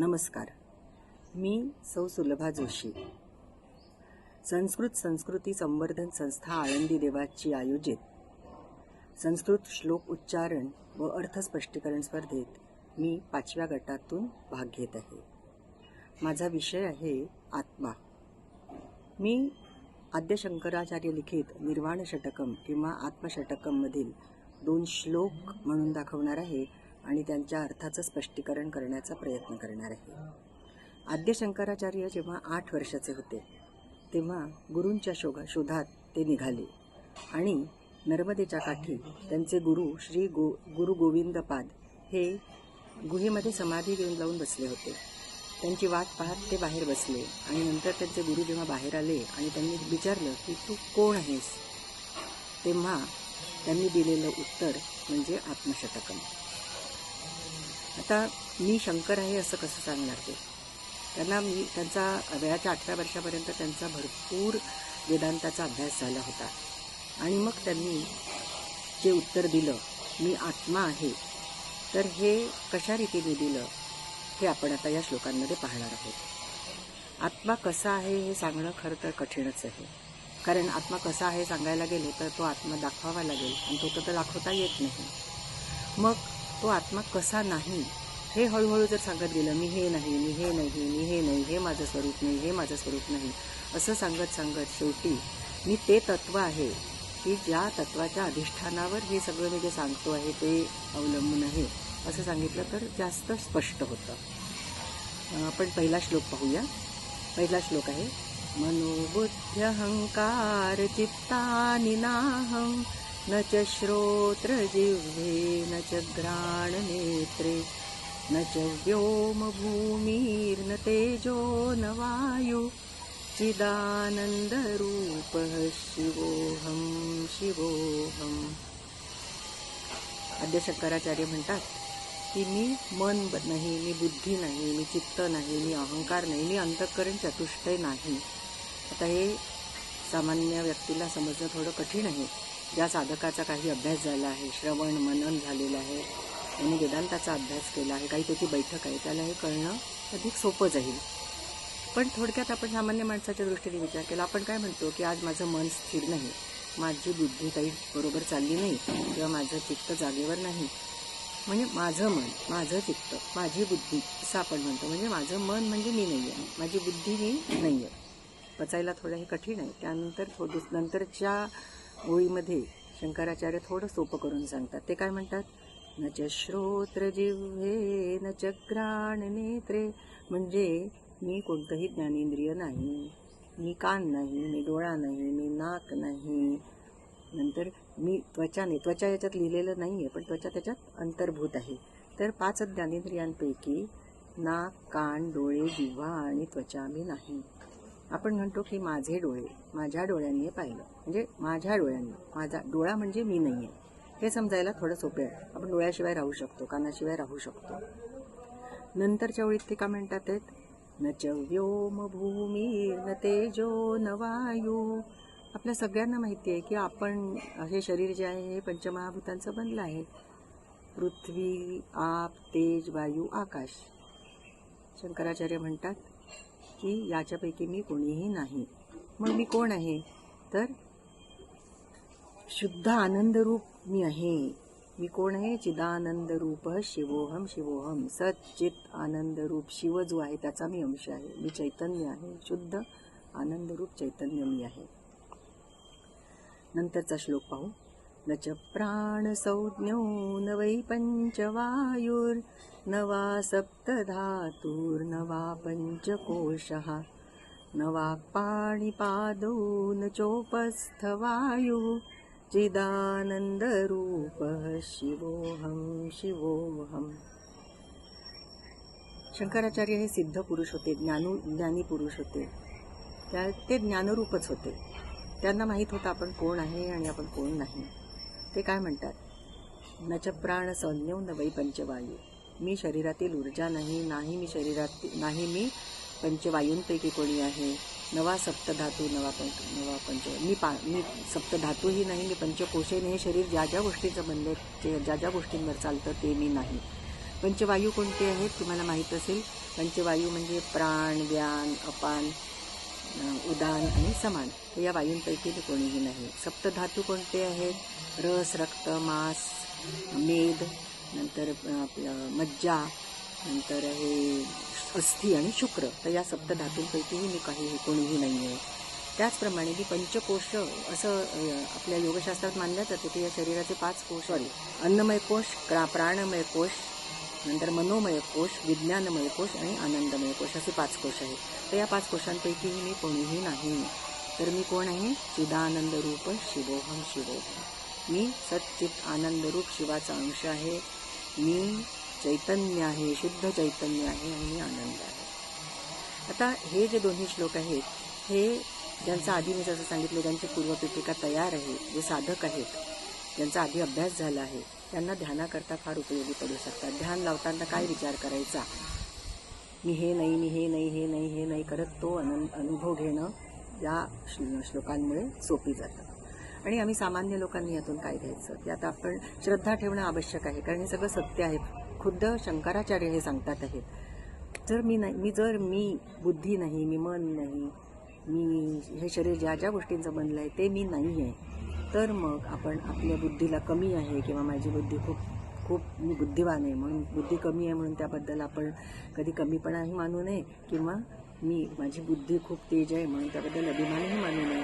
नमस्कार. मी सौ सुलभा जोशी. संस्कृत संस्कृती संवर्धन संस्था आळंदी देवाची आयोजित संस्कृत श्लोक उच्चारण व अर्थस्पष्टीकरण स्पर्धेत मी पाचव्या गटातून भाग घेत आहे. माझा विषय आहे आत्मा. मी आद्य शंकराचार्य लिखित निर्वाण षटकम किंवा आत्मषटकममधील दोन श्लोक म्हणून दाखवणार आहे. आणि त्यांच्या अर्थाचं स्पष्टीकरण करण्याचा प्रयत्न करणार आहे. आद्य शंकराचार्य जेव्हा आठ वर्षाचे होते तेव्हा गुरूंच्या शोगा शोधात ते निघाले आणि नर्मदेच्या काठी त्यांचे गुरु श्री गो गुरु गोविंदपाद हे गुहेमध्ये समाधी घेऊन लावून बसले होते. त्यांची वाट पाहत ते बाहेर बसले आणि नंतर त्यांचे गुरु जेव्हा बाहेर आले आणि त्यांनी विचारलं की तू कोण आहेस? तेव्हा त्यांनी दिलेलं उत्तर म्हणजे आत्मशतकम. आता मी शंकर आहे असं कसं सांगणार ते? त्यांना मी त्यांचा वयाच्या अठरा वर्षापर्यंत त्यांचा भरपूर वेदांताचा अभ्यास झाला होता. आणि मग त्यांनी जे उत्तर दिलं मी आत्मा आहे तर हे कशा रीतीने दिलं हे आपण आता या श्लोकांमध्ये पाहणार आहोत. आत्मा कसा आहे हे सांगणं खरं तर कठीणच आहे. कारण आत्मा कसा आहे सांगायला गेलो तर तो आत्मा दाखवावा लागेल आणि तो तर दाखवता येत नाही. मग तो आत्मा कसा नाही? हे हळूहळू जर सांगत गेलं मी हे नाही मी हे नाही मी हे नाही हे माझं स्वरूप नाही हे माझं स्वरूप नाही असं सांगत सांगत शेवटी मी ते तत्व आहे की ज्या तत्वाच्या अधिष्ठानावर हे सगळं मी जे सांगतो आहे ते अवलंबून आहे. असं सांगितलं तर जास्त स्पष्ट होतं. आपण पहिला श्लोक पाहूया. पहिला श्लोक आहे मनोबुद्ध्यहंकार चित्ता निनाहं न च श्रोत्रजिह्वे न च घ्राणनेत्रे न च व्योमभूमिर्न तेजो न वायु चिदानन्दरूपः शिवोऽहं शिवोऽहम् आद्य शंकराचार्य म्हणतात की मी मन नाही मी बुद्धी नाही मी चित्त नाही मी अहंकार नाही मी अंतःकरण चतुष्टय नाही. आता हे सामान्य व्यक्तीला समजणं थोडं कठीण आहे. ज्या साधकाचा काही अभ्यास झाला आहे श्रवण मनन झालेलं आहे. त्यांनी वेदांताचा अभ्यास केला आहे काही त्याची बैठक आहे. त्याला हे कळणं अधिक सोपं जाईल. पण थोडक्यात आपण सामान्य माणसाच्या दृष्टीने विचार केला आपण काय म्हणतो की आज माझं मन स्थिर नाही माझी बुद्धी काही बरोबर चालली नाही किंवा माझं चित्त जागेवर नाही. म्हणजे माझं मन माझं चित्त माझी बुद्धी असं आपण म्हणतो. म्हणजे माझं मन म्हणजे मी नाही आहे माझी बुद्धी मी नाही आहे पचायला थोडं हे कठीण आहे. त्यानंतर थोडं नंतरच्या ओळीमध्ये शंकराचार्य थोडं सोपं करून सांगतात. ते काय म्हणतात? न च श्रोत्र जिव्हे न च नेत्रे. म्हणजे मी कोणतंही ज्ञानेंद्रिय नाही. मी कान नाही मी डोळा नाही मी नाक नाही. नंतर मी त्वचा नाही. त्वचा याच्यात लिहिलेलं नाही आहे पण त्वचा त्याच्यात अंतर्भूत आहे. तर पाच ज्ञानेंद्रियांपैकी नाक कान डोळे जिव्हा आणि त्वचा मी नाही. आपण म्हणतो की माझे डोळे माझ्या डोळ्यांनी पाहिलं. म्हणजे माझ्या डोळ्यांनी. माझा डोळा म्हणजे मी नाही आहे हे समजायला थोडं सोपे आहे. आपण डोळ्याशिवाय राहू शकतो कानाशिवाय राहू शकतो. नंतरच्या ओळीत ते का म्हणतात आहेत? न च व्योम भूमी न तेजो न वायू. आपल्या सगळ्यांना माहिती आहे की आपण हे शरीर जे आहे हे पंचमहाभूतांचं बनलं आहे. पृथ्वी आप तेज वायू आकाश. शंकराचार्य म्हणतात की याच्यापैकी मी कोणीही नाही. मग मी कोण आहे? तर शुद्ध आनंदरूप मी आहे. मी कोण आहे? चिदानंद रूप शिवोहम शिवोहम. सच्चित आनंद रूप शिव जो आहे त्याचा मी अंश आहे. मी चैतन्य आहे. शुद्ध आनंदरूप चैतन्य मी आहे. नंतरचा श्लोक पाहू. न च प्राणसंज्ञो न वै पञ्चवायुर्न वा सप्तधातुर्न वा पञ्चकोशः। न वाक्पाणिपादौ न चोपस्थवायुः चिदानन्दरूपः शिवोऽहं शिवोऽहम् शंकराचार्य हे सिद्ध पुरुष होते ज्ञानू ज्ञानी पुरुष होते. त्या ते ज्ञानरूपच होते. त्यांना माहीत होतं आपण कोण आहे आणि आपण कोण नाही. ते काय म्हणतात? नच प्राण संज्ञव नवई पंचवायू। मी शरीरातील ऊर्जा नाही नाही मी शरीरात नाही मी पंचवायूंपैकी कोणी आहे। नवा सप्तधातू नवा पंच नवा पंच मी पा मी सप्तधातूही नाही मी पंचकोशे नाही हे शरीर ज्या ज्या गोष्टीचं बनले ते ज्या ज्या गोष्टींवर चालतं ते मी नाही। पंचवायू कोणते आहेत तुम्हाला माहीत असेल? पंचवायू म्हणजे प्राण व्यान अपान उदान आणि समान या वायूंपैकी कोणीही नाही। सप्तधातू कोणते आहेत? रस रक्त मांस मेद नंतर आपलं मज्जा नंतर हे अस्थि आणि शुक्र. तर या सप्तधातूंपैकीही मी काही कोणीही नाही आहे. त्याचप्रमाणे मी पंचकोश असं आपल्या योगशास्त्रात मानलं जातं की या शरीराचे पाच कोश सॉरी अन्नमय कोश प्राणमय कोश नंतर मनोमय कोश विज्ञानमय कोश आणि आनंदमय कोश असे पाच कोश आहेत. तर या पाच कोशांपैकीही मी कोणीही नाही तर मी कोण आहे चिदानंद रूप शिवोहम शिवोहम. मी सच्चित आनंदरूप शिवाचा अंश आहे. मी चैतन्य आहे शुद्ध चैतन्य आहे आणि मी आनंद आहे. आता हे जे दोन्ही श्लोक आहेत हे ज्यांचा आधी मी जसं सांगितलं ज्यांची पूर्वपीठिका तयार आहे जे साधक आहेत ज्यांचा आधी अभ्यास झाला आहे त्यांना ध्यानाकरता फार उपयोगी पडू शकतात. ध्यान लावताना काय विचार करायचा? मी हे नाही मी हे नाही हे नाही हे नाही करत तो अनंत अनुभव घेणं या श्लो- श्लोकांमुळे सोपी जातं. आणि आम्ही सामान्य लोकांनी यातून काय घ्यायचं? की आता आपण श्रद्धा ठेवणं आवश्यक आहे कारण हे सगळं सत्य आहे. खुद्द शंकराचार्य हे सांगतात आहेत. जर मी नाही मी जर मी बुद्धी नाही मी मन नाही मी हे शरीर ज्या ज्या गोष्टींचं बनलं आहे ते मी नाही आहे तर मग आपण आपल्या बुद्धीला कमी आहे किंवा माझी बुद्धी खूप खूप मी बुद्धिवान आहे म्हणून बुद्धी कमी आहे म्हणून त्याबद्दल आपण कधी कमीपणाही मानू नये किंवा मी माझी बुद्धी खूप तेज आहे म्हणून त्याबद्दल अभिमानही मानू नये.